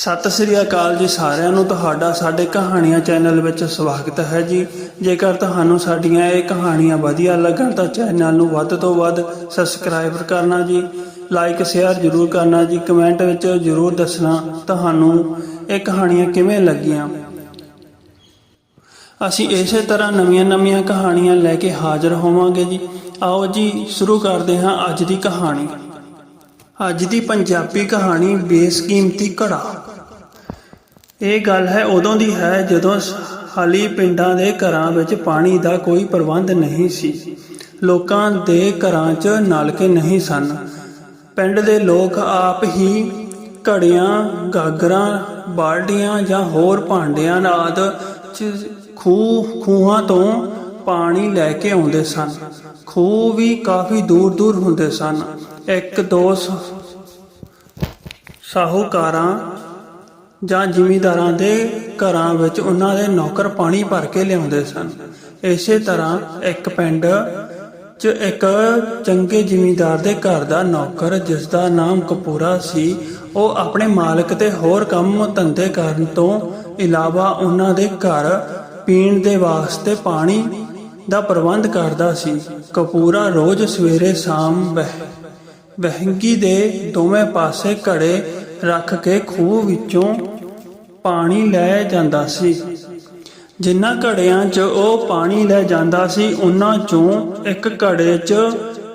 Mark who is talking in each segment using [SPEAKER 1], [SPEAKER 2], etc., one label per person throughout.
[SPEAKER 1] ਸਤਿ ਸ੍ਰੀ ਅਕਾਲ ਜੀ ਸਾਰਿਆਂ ਨੂੰ। ਤੁਹਾਡਾ ਸਾਡੇ ਕਹਾਣੀਆਂ ਚੈਨਲ ਵਿੱਚ ਸਵਾਗਤ ਹੈ ਜੀ। ਜੇਕਰ ਤੁਹਾਨੂੰ ਸਾਡੀਆਂ ਇਹ ਕਹਾਣੀਆਂ ਵਧੀਆ ਲੱਗਣ ਤਾਂ ਚੈਨਲ ਨੂੰ ਵੱਧ ਤੋਂ ਵੱਧ ਸਬਸਕ੍ਰਾਈਬ ਕਰਨਾ ਜੀ। ਲਾਈਕ, ਸ਼ੇਅਰ ਜ਼ਰੂਰ ਕਰਨਾ ਜੀ। ਕਮੈਂਟ ਵਿੱਚ ਜ਼ਰੂਰ ਦੱਸਣਾ ਤੁਹਾਨੂੰ ਇਹ ਕਹਾਣੀਆਂ ਕਿਵੇਂ ਲੱਗੀਆਂ। ਅਸੀਂ ਇਸੇ ਤਰ੍ਹਾਂ ਨਵੀਆਂ-ਨਵੀਆਂ ਕਹਾਣੀਆਂ ਲੈ ਕੇ ਹਾਜ਼ਰ ਹੋਵਾਂਗੇ ਜੀ। ਆਓ ਜੀ, ਸ਼ੁਰੂ ਕਰਦੇ ਹਾਂ ਅੱਜ ਦੀ ਕਹਾਣੀ। ਅੱਜ ਦੀ ਪੰਜਾਬੀ ਕਹਾਣੀ ਬੇਸਕੀਮਤੀ ਘੜਾ। ਇਹ ਗੱਲ ਹੈ ਉਦੋਂ ਦੀ ਹੈ ਜਦੋਂ ਹਾਲੀ ਪਿੰਡਾਂ ਦੇ ਘਰਾਂ ਵਿੱਚ ਪਾਣੀ ਦਾ ਕੋਈ ਪ੍ਰਬੰਧ ਨਹੀਂ ਸੀ। ਲੋਕਾਂ ਦੇ ਘਰਾਂ 'ਚ ਨਲਕੇ ਨਹੀਂ ਸਨ। ਪਿੰਡ ਦੇ ਲੋਕ ਆਪ ਹੀ ਘੜੀਆਂ, ਗਾਗਰਾਂ, ਬਾਲਟੀਆਂ ਜਾਂ ਹੋਰ ਭਾਂਡਿਆਂ ਆਦਿ 'ਚ ਖੂਹ, ਖੂਹਾਂ ਤੋਂ ਪਾਣੀ ਲੈ ਕੇ ਆਉਂਦੇ ਸਨ। ਖੂਹ ਵੀ ਕਾਫੀ ਦੂਰ ਦੂਰ ਹੁੰਦੇ ਸਨ। ਇੱਕ ਦੋ ਸਾਹੂਕਾਰਾਂ ਜਾਂ ਜ਼ਿਮੀਂਦਾਰਾਂ ਦੇ ਘਰਾਂ ਵਿੱਚ ਉਹਨਾਂ ਦੇ ਨੌਕਰ ਪਾਣੀ ਭਰ ਕੇ ਲਿਆਉਂਦੇ ਸਨ। ਇਸੇ ਤਰ੍ਹਾਂ ਇੱਕ ਪਿੰਡ 'ਚ ਇੱਕ ਚੰਗੇ ਜ਼ਿਮੀਂਦਾਰ ਦੇ ਘਰ ਦਾ ਨੌਕਰ, ਜਿਸ ਦਾ ਨਾਮ ਕਪੂਰਾ ਸੀ, ਉਹ ਆਪਣੇ ਮਾਲਕ ਤੇ ਹੋਰ ਕੰਮ ਧੰਦੇ ਕਰਨ ਤੋਂ ਇਲਾਵਾ ਉਹਨਾਂ ਦੇ ਘਰ ਪੀਣ ਦੇ ਵਾਸਤੇ ਪਾਣੀ ਦਾ ਪ੍ਰਬੰਧ ਕਰਦਾ ਸੀ। ਕਪੂਰਾ ਰੋਜ਼ ਸਵੇਰੇ ਸ਼ਾਮ ਵਹਿ, ਵਹਿੰਗੀ ਦੇ ਦੋਵੇਂ ਪਾਸੇ ਘੜੇ ਰੱਖ ਕੇ ਖੂਹ ਵਿੱਚੋਂ ਪਾਣੀ ਲੈ ਜਾਂਦਾ ਸੀ। ਜਿਨ੍ਹਾਂ ਘੜਿਆਂ 'ਚ ਉਹ ਪਾਣੀ ਲੈ ਜਾਂਦਾ ਸੀ, ਉਹਨਾਂ 'ਚੋਂ ਇੱਕ ਘੜੇ 'ਚ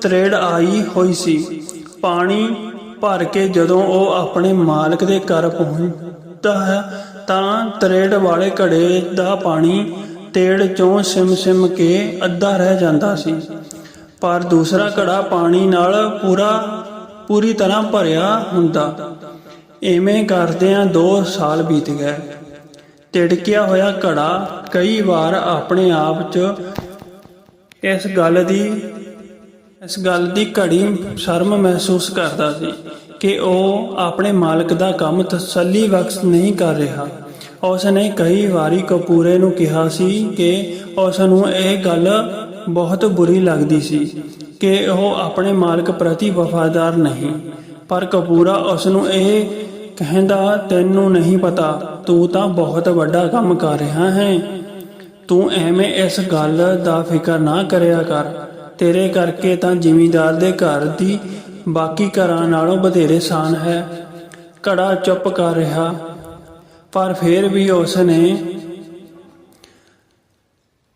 [SPEAKER 1] ਤਰੇੜ ਆਈ ਹੋਈ ਸੀ। ਪਾਣੀ ਭਰ ਕੇ ਜਦੋਂ ਉਹ ਆਪਣੇ ਮਾਲਕ ਦੇ ਘਰ ਪਹੁੰਚਦਾ ਹੈ, ਤਾਂ ਤਰੇੜ ਵਾਲੇ ਘੜੇ ਦਾ ਪਾਣੀ ਤੇੜ 'ਚੋਂ ਸਿਮ-ਸਿਮ ਕੇ ਅੱਧਾ ਰਹਿ ਜਾਂਦਾ ਸੀ। ਪਰ ਦੂਸਰਾ ਘੜਾ ਪਾਣੀ ਨਾਲ ਪੂਰਾ, ਪੂਰੀ ਤਰ੍ਹਾਂ ਭਰਿਆ ਹੁੰਦਾ। ਐਵੇਂ ਕਰਦਿਆਂ 2 ਸਾਲ ਬੀਤ ਗਏ। ਤਿੜਕਿਆ ਹੋਇਆ ਘੜਾ ਕਈ ਵਾਰ ਆਪਣੇ ਆਪ 'ਚ ਇਸ ਗੱਲ ਦੀ, ਇਸ ਗੱਲ ਦੀ ਘੜੀ ਸ਼ਰਮ ਮਹਿਸੂਸ ਕਰਦਾ ਸੀ ਕਿ ਉਹ ਆਪਣੇ ਮਾਲਕ ਦਾ ਕੰਮ ਤਸੱਲੀ ਬਖਸ਼ ਨਹੀਂ ਕਰ ਰਿਹਾ। ਉਸ ਨੇ ਕਈ ਵਾਰੀ ਕਪੂਰੇ ਨੂੰ ਕਿਹਾ ਸੀ ਕਿ ਉਸ ਨੂੰ ਇਹ ਗੱਲ ਬਹੁਤ ਬੁਰੀ ਲੱਗਦੀ ਸੀ ਕਿ ਉਹ ਆਪਣੇ ਮਾਲਕ ਪ੍ਰਤੀ ਵਫਾਦਾਰ ਨਹੀਂ, ਪਰ ਕਪੂਰਾ ਉਸ ਨੂੰ ਇਹ ਕਹਿੰਦਾ, ਤੈਨੂੰ ਨਹੀਂ ਪਤਾ, ਤੂੰ ਤਾਂ ਬਹੁਤ ਵੱਡਾ ਕੰਮ ਕਰ ਰਿਹਾ ਹੈ। ਤੂੰ ਐਵੇਂ ਇਸ ਗੱਲ ਦਾ ਫਿਕਰ ਨਾ ਕਰਿਆ ਕਰ। ਤੇਰੇ ਕਰਕੇ ਤਾਂ ਜ਼ਿਮੀਂਦਾਰ ਦੇ ਘਰ ਦੀ ਬਾਕੀ ਘਰਾਂ ਨਾਲੋਂ ਬਥੇਰੇ ਸਾਨ ਹੈ। ਘੜਾ ਚੁੱਪ ਕਰ ਰਿਹਾ। ਪਰ ਫਿਰ ਵੀ ਉਸ ਨੇ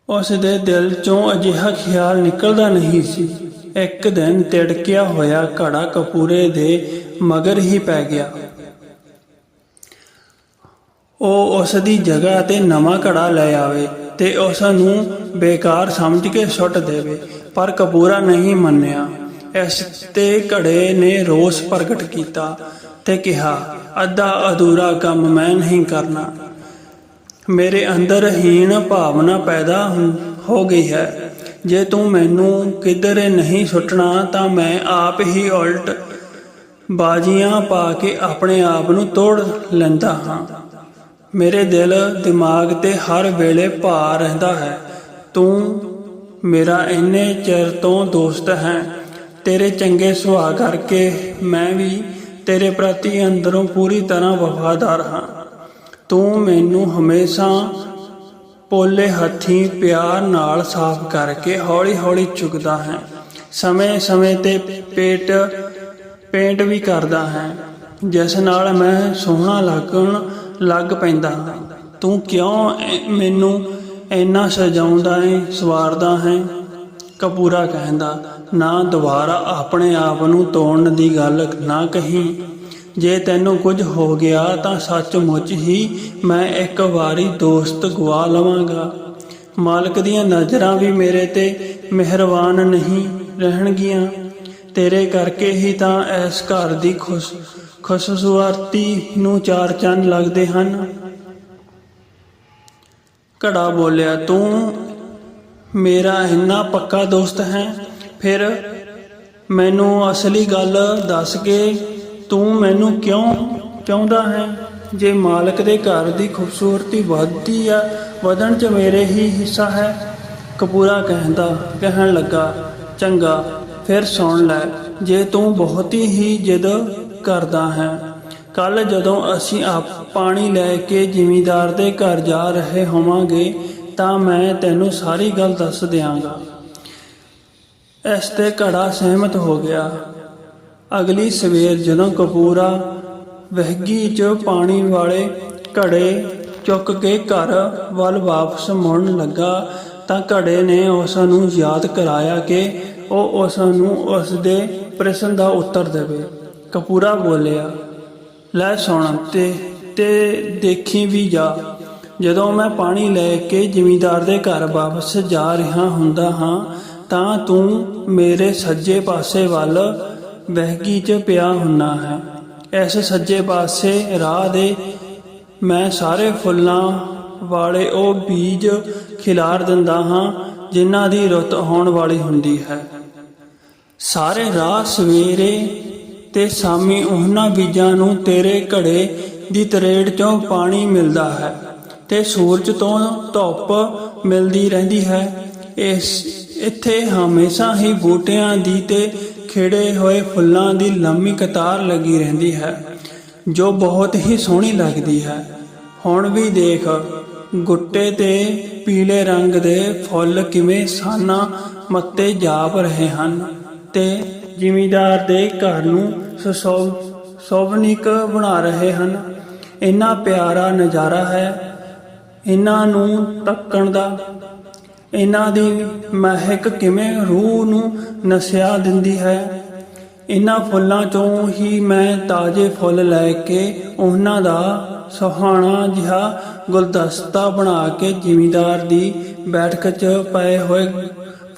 [SPEAKER 1] ਉਸ ਦੇ ਦਿਲ ਚੋਂ ਅਜਿਹਾ ਖਿਆਲ ਨਿਕਲਦਾ ਨਹੀਂ ਸੀ। ਇੱਕ ਦਿਨ ਤਿੜਕਿਆ ਹੋਇਆ ਘੜਾ ਕਪੂਰੇ ਦੇ ਮਗਰ ਹੀ ਪੈ ਗਿਆ। ਉਹ ਉਸ ਦੀ ਜਗ੍ਹਾ ਤੇ ਨਵਾਂ ਘੜਾ ਲੈ ਆਵੇ ਤੇ ਉਸ ਨੂੰ ਬੇਕਾਰ ਸਮਝ ਕੇ ਸੁੱਟ ਦੇਵੇ, ਪਰ ਕਪੂਰਾ ਨਹੀਂ ਮੰਨਿਆ। ਇਸ ਤੇ ਘੜੇ ਨੇ ਰੋਸ ਪ੍ਰਗਟ ਕੀਤਾ ਤੇ ਕਿਹਾ, ਅੱਧਾ ਅਧੂਰਾ ਕੰਮ ਮੈਂ ਨਹੀਂ ਕਰਨਾ। ਮੇਰੇ ਅੰਦਰ ਹੀਣ ਭਾਵਨਾ ਪੈਦਾ ਹੋ- ਹੋ ਗਈ ਹੈ। ਜੇ ਤੂੰ ਮੈਨੂੰ ਕਿਧਰੇ ਨਹੀਂ ਸੁੱਟਣਾ, ਤਾਂ ਮੈਂ ਆਪ ਹੀ ਉਲਟ ਬਾਜੀਆਂ ਪਾ ਕੇ ਆਪਣੇ ਆਪ ਨੂੰ ਤੋੜ ਲੈਂਦਾ ਹਾਂ। ਮੇਰੇ ਦਿਲ, ਦਿਮਾਗ ਤੇ ਹਰ ਵੇਲੇ ਭਾਰ ਰਹਿੰਦਾ ਹੈ। ਤੂੰ ਮੇਰਾ ਇੰਨੇ ਚਿਰ ਤੋਂ ਦੋਸਤ ਹੈ। ਤੇਰੇ ਚੰਗੇ ਸੁਭਾਅ ਕਰਕੇ ਮੈਂ ਵੀ ਤੇਰੇ ਪ੍ਰਤੀ ਅੰਦਰੋਂ ਪੂਰੀ ਤਰ੍ਹਾਂ ਵਫਾਦਾਰ ਹਾਂ। ਤੂੰ ਮੈਨੂੰ ਹਮੇਸ਼ਾ ਪੋਲੇ ਹੱਥੀਂ ਪਿਆਰ ਨਾਲ ਸਾਫ਼ ਕਰਕੇ ਹੌਲੀ-ਹੌਲੀ ਚੁਗਦਾ ਹੈ। ਸਮੇਂ-ਸਮੇਂ ਤੇ ਪੇਟ, ਪੇਂਟ ਵੀ ਕਰਦਾ ਹੈ। ਜਿਸ ਨਾਲ ਮੈਂ ਸੋਹਣਾ ਲੱਗਣ ਲੱਗ ਪੈਂਦਾ, ਤੂੰ ਕਿਉਂ ਮੈਨੂੰ ਇੰਨਾ ਸਜਾਉਂਦਾ ਹੈ ਸਵਾਰਦਾ ਹੈ? ਕਪੂਰਾ ਕਹਿੰਦਾ, ਨਾ ਦੁਬਾਰਾ ਆਪਣੇ ਆਪ ਨੂੰ ਤੋੜਨ ਦੀ ਗੱਲ ਨਾ ਕਹੀ। ਜੇ ਤੈਨੂੰ ਕੁਝ ਹੋ ਗਿਆ ਤਾਂ ਸੱਚਮੁੱਚ ਹੀ ਮੈਂ ਇੱਕ ਵਾਰੀ ਦੋਸਤ ਗਵਾ ਲਵਾਂਗਾ। ਮਾਲਕ ਦੀਆਂ ਨਜ਼ਰਾਂ ਵੀ ਮੇਰੇ ਤੇ ਮਿਹਰਬਾਨ ਨਹੀਂ ਰਹਿਣਗੀਆਂ। ਤੇਰੇ ਕਰਕੇ ਹੀ ਤਾਂ ਇਸ ਘਰ ਦੀ ਖੁਸ਼ ਖੁਸ਼ਸੂਰਤੀ ਨੂੰ ਚਾਰ ਚੰਨ ਲੱਗਦੇ ਹਨ। ਘੜਾ ਬੋਲਿਆ, ਤੂੰ ਮੇਰਾ ਇੰਨਾ ਪੱਕਾ ਦੋਸਤ ਹੈ, ਫਿਰ ਮੈਨੂੰ ਅਸਲੀ ਗੱਲ ਦੱਸ ਕੇ ਤੂੰ ਮੈਨੂੰ ਕਿਉਂ ਚਾਹੁੰਦਾ ਹੈ? ਜੇ ਮਾਲਕ ਦੇ ਘਰ ਦੀ ਖੂਬਸੂਰਤੀ ਵੱਧਦੀ ਆ, ਵਧਣ ਚ ਮੇਰੇ ਹੀ ਹਿੱਸਾ ਹੈ। ਕਪੂਰਾ ਕਹਿੰਦਾ, ਕਹਿਣ ਲੱਗਾ, ਚੰਗਾ, ਫਿਰ ਸੁਣ ਲੈ, ਜੇ ਤੂੰ ਬਹੁਤੀ ਹੀ ਜਿੱਦ ਕਰਦਾ ਹੈ। ਕੱਲ ਜਦੋਂ ਅਸੀਂ ਆਪ ਪਾਣੀ ਲੈ ਕੇ ਜ਼ਿਮੀਦਾਰ ਦੇ ਘਰ ਜਾ ਰਹੇ ਹੋਵਾਂਗੇ, ਤਾਂ ਮੈਂ ਤੈਨੂੰ ਸਾਰੀ ਗੱਲ ਦੱਸ ਦਿਆਂਗਾ। ਇਸ ਤੇ ਘੜਾ ਸਹਿਮਤ ਹੋ ਗਿਆ। ਅਗਲੀ ਸਵੇਰ ਜਦੋਂ ਕਪੂਰਾ ਵਹਿਗੀ 'ਚ ਪਾਣੀ ਵਾਲੇ ਘੜੇ ਚੁੱਕ ਕੇ ਘਰ ਵੱਲ ਵਾਪਸ ਮੁੜਨ ਲੱਗਾ, ਤਾਂ ਘੜੇ ਨੇ ਉਸ ਨੂੰ ਯਾਦ ਕਰਾਇਆ ਕਿ ਉਹ ਉਸ ਨੂੰ ਉਸ ਦੇ ਪ੍ਰਸ਼ਨ ਦਾ ਉੱਤਰ ਦੇਵੇ। ਕਪੂਰਾ ਬੋਲਿਆ, ਲੈ ਸੁਣ ਤੇ ਤੇ ਦੇਖੀ ਵੀ ਜਾ। ਜਦੋਂ ਮੈਂ ਪਾਣੀ ਲੈ ਕੇ ਜ਼ਿਮੀਂਦਾਰ ਦੇ ਘਰ ਵਾਪਸ ਜਾ ਰਿਹਾ ਹੁੰਦਾ ਹਾਂ, ਤਾਂ ਤੂੰ ਮੇਰੇ ਸੱਜੇ ਪਾਸੇ ਵੱਲ ਵਹਿਗੀ 'ਚ ਪਿਆ ਹੁੰਨਾ ਹੈ। ਇਸ ਸੱਜੇ ਪਾਸੇ ਰਾਹ ਦੇ ਮੈਂ ਸਾਰੇ ਫੁੱਲਾਂ ਵਾਲੇ ਉਹ ਬੀਜ ਖਿਲਾਰ ਦਿੰਦਾ ਹਾਂ, ਜਿਨ੍ਹਾਂ ਦੀ ਰੁੱਤ ਆਉਣ ਵਾਲੀ ਹੁੰਦੀ ਹੈ। ਸਾਰੇ ਰਾਹ ਸਵੇਰੇ ਤੇ ਸ਼ਾਮੀ ਉਹਨਾਂ ਬੀਜਾਂ ਨੂੰ ਤੇਰੇ ਘੜੇ ਦੀ ਤਰੇੜ ਚੋਂ ਪਾਣੀ ਮਿਲਦਾ ਹੈ ਤੇ ਸੂਰਜ ਤੋਂ ਧੁੱਪ ਮਿਲਦੀ ਰਹਿੰਦੀ ਹੈ। ਇਸ, ਇੱਥੇ ਹਮੇਸ਼ਾ ਹੀ ਬੂਟਿਆਂ ਦੀ ਤੇ ਖਿੜੇ ਹੋਏ ਫੁੱਲਾਂ ਦੀ ਲੰਮੀ ਕਤਾਰ ਲੱਗੀ ਰਹਿੰਦੀ ਹੈ, ਜੋ ਬਹੁਤ ਹੀ ਸੋਹਣੀ ਲੱਗਦੀ ਹੈ। ਹੁਣ ਵੀ ਦੇਖ, ਗੁੱਟੇ ਤੇ ਪੀਲੇ ਰੰਗ ਦੇ ਫੁੱਲ ਕਿਵੇਂ ਸਾਨਾ ਮੱਤੇ ਜਾਪ ਰਹੇ ਹਨ ਤੇ ਜ਼ਿਮੀਦਾਰ ਦੇ ਘਰ ਨੂੰ ਸੁਸ਼ੋਭ ਬਣਾ ਰਹੇ ਹਨ। ਇੰਨਾ ਪਿਆਰਾ ਨਜ਼ਾਰਾ ਹੈ। ਇਹਨਾਂ ਨੂੰ ਤੱਕਣ ਦਾ। ਇਹਨਾਂ ਦੀ ਮਹਿਕ ਕਿਵੇਂ ਰੂਹ ਨੂੰ ਨਸਿਆ ਦਿੰਦੀ ਹੈ। ਇਹਨਾਂ ਫੁੱਲਾਂ ਚੋਂ ਹੀ ਮੈਂ ਤਾਜ਼ੇ ਫੁੱਲ ਲੈ ਕੇ ਉਹਨਾਂ ਦਾ ਸੁਹਾਣਾ ਜਿਹਾ ਗੁਲਦਸਤਾ ਬਣਾ ਕੇ ਜ਼ਿਮੀਦਾਰ ਦੀ ਬੈਠਕ 'ਚ ਪਏ ਹੋਏ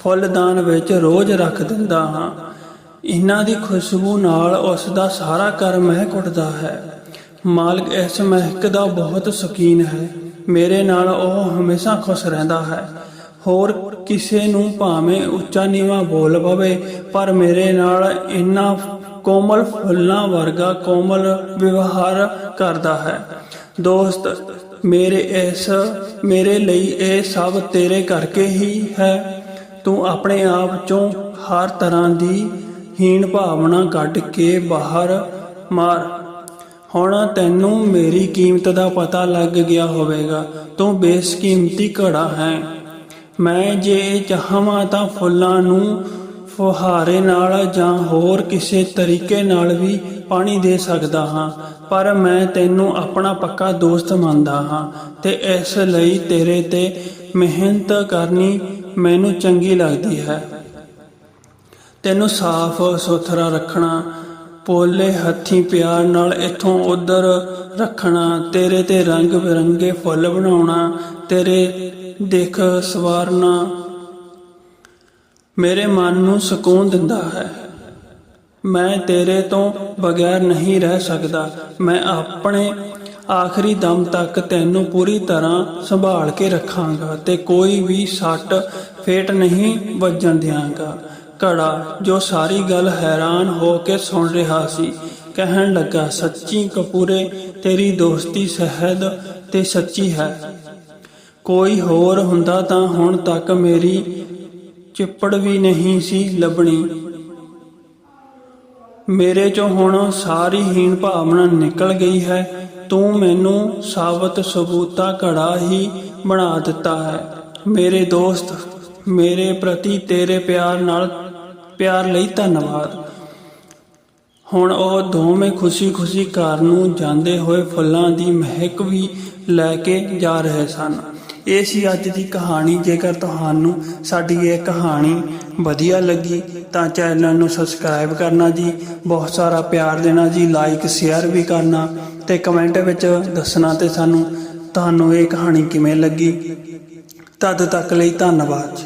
[SPEAKER 1] ਫੁੱਲਦਾਨ ਵਿੱਚ ਰੋਜ਼ ਰੱਖ ਦਿੰਦਾ ਹਾਂ। ਇਹਨਾਂ ਦੀ ਖੁਸ਼ਬੂ ਨਾਲ ਉਸ ਦਾ ਸਾਰਾ ਘਰ ਮਹਿਕ ਉੱਠਦਾ ਹੈ। ਮਾਲਕ ਇਸ ਮਹਿਕ ਦਾ ਬਹੁਤ ਸ਼ੌਕੀਨ ਹੈ। ਮੇਰੇ ਨਾਲ ਉਹ ਹਮੇਸ਼ਾ ਖੁਸ਼ ਰਹਿੰਦਾ ਹੈ। ਹੋਰ ਕਿਸੇ ਨੂੰ ਭਾਵੇਂ ਉੱਚਾ ਨੀਵਾਂ ਬੋਲ ਪਵੇ, ਪਰ ਮੇਰੇ ਨਾਲ ਇੰਨਾ ਕੋਮਲ ਫੁੱਲਾਂ ਵਰਗਾ ਕੋਮਲ ਵਿਵਹਾਰ ਕਰਦਾ ਹੈ। ਦੋਸਤ, ਮੇਰੇ ਇਸ, ਮੇਰੇ ਲਈ ਇਹ ਸਭ ਤੇਰੇ ਕਰਕੇ ਹੀ ਹੈ। ਤੂੰ ਆਪਣੇ ਆਪ ਚੋਂ ਹਰ ਤਰ੍ਹਾਂ ਦੀ ਹੀਣ ਭਾਵਨਾ ਕੱਢ ਕੇ ਬਾਹਰ ਮਾਰ। ਹੁਣ ਤੈਨੂੰ ਮੇਰੀ ਕੀਮਤ ਦਾ ਪਤਾ ਲੱਗ ਗਿਆ ਹੋਵੇਗਾ, ਤੂੰ ਬੇਸ਼ਕੀਮਤੀ ਘੜਾ ਹੈ। ਮੈਂ ਜੇ ਚਾਹਾਂ ਤਾਂ ਫੁੱਲਾਂ ਨੂੰ ਫੁਹਾਰੇ ਨਾਲ ਜਾਂ ਹੋਰ ਕਿਸੇ ਤਰੀਕੇ ਨਾਲ ਵੀ ਪਾਣੀ ਦੇ ਸਕਦਾ ਹਾਂ, ਪਰ ਮੈਂ ਤੈਨੂੰ ਆਪਣਾ ਪੱਕਾ ਦੋਸਤ ਮੰਨਦਾ ਹਾਂ ਤੇ ਇਸ ਲਈ ਤੇਰੇ ਤੇ ਮਿਹਨਤ ਕਰਨੀ ਮੈਨੂੰ ਚੰਗੀ ਲੱਗਦੀ ਹੈ। ਤੈਨੂੰ ਸਾਫ਼ ਸੁਥਰਾ ਰੱਖਣਾ, ਪੋਲੇ ਹੱਥੀਂ ਪਿਆਰ ਨਾਲ ਇੱਥੋਂ ਉੱਧਰ ਰੱਖਣਾ, ਤੇਰੇ ਤੇ ਰੰਗ ਬਿਰੰਗੇ ਫੁੱਲ ਬਣਾਉਣਾ, ਤੇਰੇ ਦੇਖ ਸਵਾਰਨਾ। ਮੇਰੇ ਮਨ ਨੂੰ ਸਕੂਨ ਦਿੰਦਾ ਹੈ। ਮੈਂ ਤੇਰੇ ਤੋਂ ਬਗੈਰ ਨਹੀਂ ਰਹਿ ਸਕਦਾ। ਮੈਂ ਆਪਣੇ ਆਖਰੀ ਦਮ ਤੱਕ ਤੈਨੂੰ ਪੂਰੀ ਤਰ੍ਹਾਂ ਸੰਭਾਲ ਕੇ ਰੱਖਾਂਗਾ ਤੇ ਕੋਈ ਵੀ ਸੱਟ ਫੇਟ ਨਹੀਂ ਵੱਜਣ ਦਿਆਂਗਾ। ਘੜਾ ਜੋ ਸਾਰੀ ਗੱਲ ਹੈਰਾਨ ਹੋ ਕੇ ਸੁਣ ਰਿਹਾ ਸੀ। ਕਹਿਣ ਲੱਗਾ, ਸੱਚੀ ਕਪੂਰੇ, ਤੇਰੀ ਦੋਸਤੀ ਸਹਿਦ ਤੇ ਸੱਚੀ ਹੈ। ਕੋਈ ਹੋਰ ਹੁੰਦਾ ਤਾਂ ਹੁਣ ਤੱਕ ਮੇਰੀ ਚਿੱਪੜ ਵੀ ਨਹੀਂ ਸੀ ਲੱਭਣੀ। ਮੇਰੇ ਚੋਂ ਹੁਣ ਸਾਰੀ ਹੀਣ ਭਾਵਨਾ ਨਿਕਲ ਗਈ ਹੈ। ਤੂੰ ਮੈਨੂੰ ਸਾਬਤ ਸਬੂਤਾ ਘੜਾ ਹੀ ਬਣਾ ਦਿੱਤਾ ਹੈ। ਮੇਰੇ ਦੋਸਤ, ਮੇਰੇ ਪ੍ਰਤੀ ਤੇਰੇ ਪਿਆਰ ਨਾਲ ਪਿਆਰ ਲਈ ਧੰਨਵਾਦ। ਹੁਣ ਉਹ ਦੋਵੇਂ ਖੁਸ਼ੀ-ਖੁਸ਼ੀ ਘਰ ਨੂੰ ਜਾਂਦੇ ਹੋਏ ਫੁੱਲਾਂ ਦੀ ਮਹਿਕ ਵੀ ਲੈ ਕੇ ਜਾ ਰਹੇ ਸਨ। ਇਹ ਸੀ ਅੱਜ ਦੀ ਕਹਾਣੀ। ਜੇਕਰ ਤੁਹਾਨੂੰ ਸਾਡੀ ਇਹ ਕਹਾਣੀ ਵਧੀਆ ਲੱਗੀ, ਤਾਂ ਚੈਨਲ ਨੂੰ ਸਬਸਕ੍ਰਾਈਬ ਕਰਨਾ ਜੀ। ਬਹੁਤ ਸਾਰਾ ਪਿਆਰ ਦੇਣਾ ਜੀ। ਲਾਈਕ, ਸ਼ੇਅਰ ਵੀ ਕਰਨਾ ਤੇ ਕਮੈਂਟ ਵਿੱਚ ਦੱਸਣਾ ਤੇ ਸਾਨੂੰ ਤੁਹਾਨੂੰ ਇਹ ਕਹਾਣੀ ਕਿਵੇਂ ਲੱਗੀ। ਤਦ ਤੱਕ ਲਈ ਧੰਨਵਾਦ